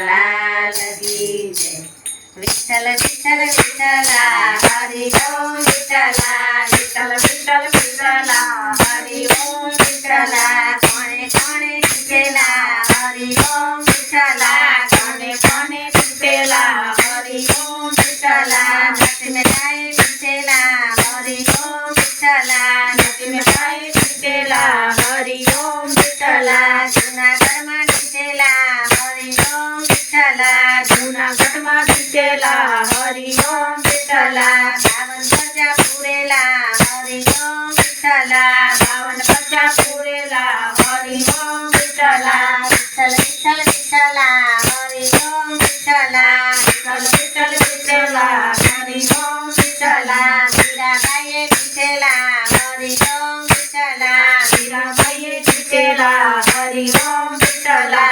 લાલ કી જય. વિઠ્ઠલ વિઠ્ઠલ વિઠ્ઠલા હરિ ઓમ વિઠ્ઠલા વિઠ્ઠલ વિઠ્ઠલ हरि ओम विठला बावन पंजा पुरेला हरि ओम विठला बावन पंजा पुरेला हरि ओम विठला विठल विठल विठला हरि ओम विठला विठल विठल विठला हरि ओम विठला मीरा बाई विठला हरि ओम विठला मीरा बाई विठला हरि ओम विठला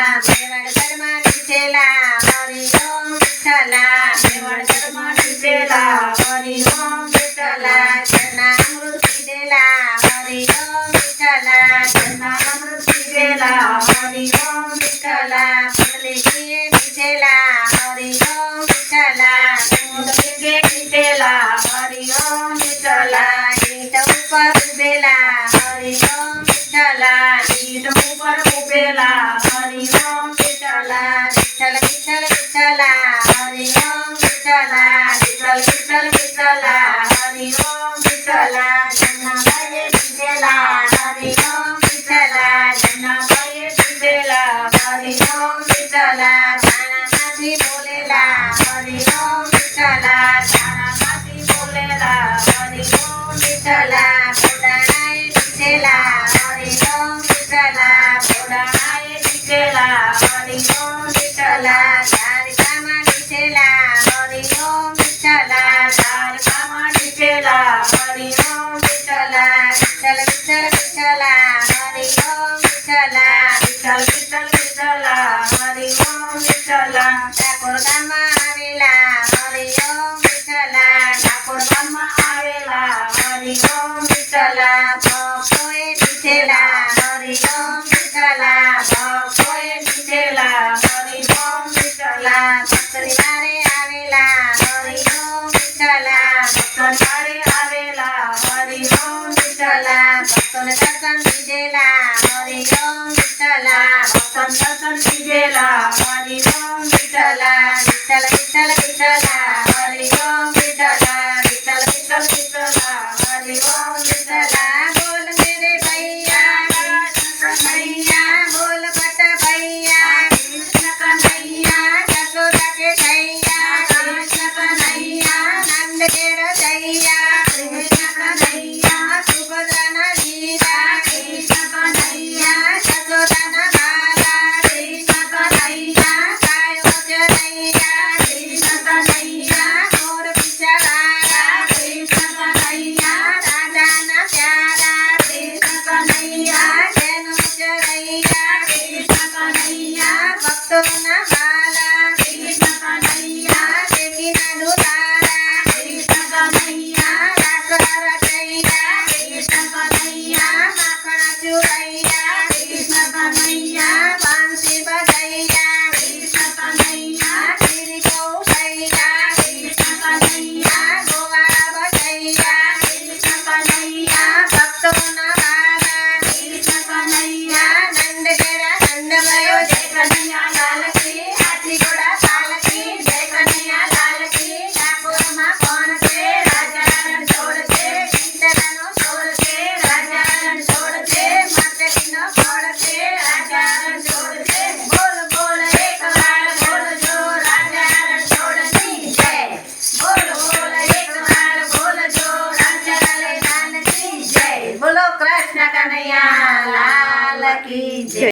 ઉભેલા હરિ વિઠ્ઠલા ઉપર ઉભેલા. હરિ ઓમ વિઠલા ભકોએ વિઠેલા હરિ ઓમ વિઠલા ભકોએ વિઠેલા હરિ ઓમ આવેલા હરિ ઓમ વિઠલા ભક્તિયારે આવેલા હરિ ઓમ વિઠલા ભક્તને દર્શન દીધેલા Yeah. জয়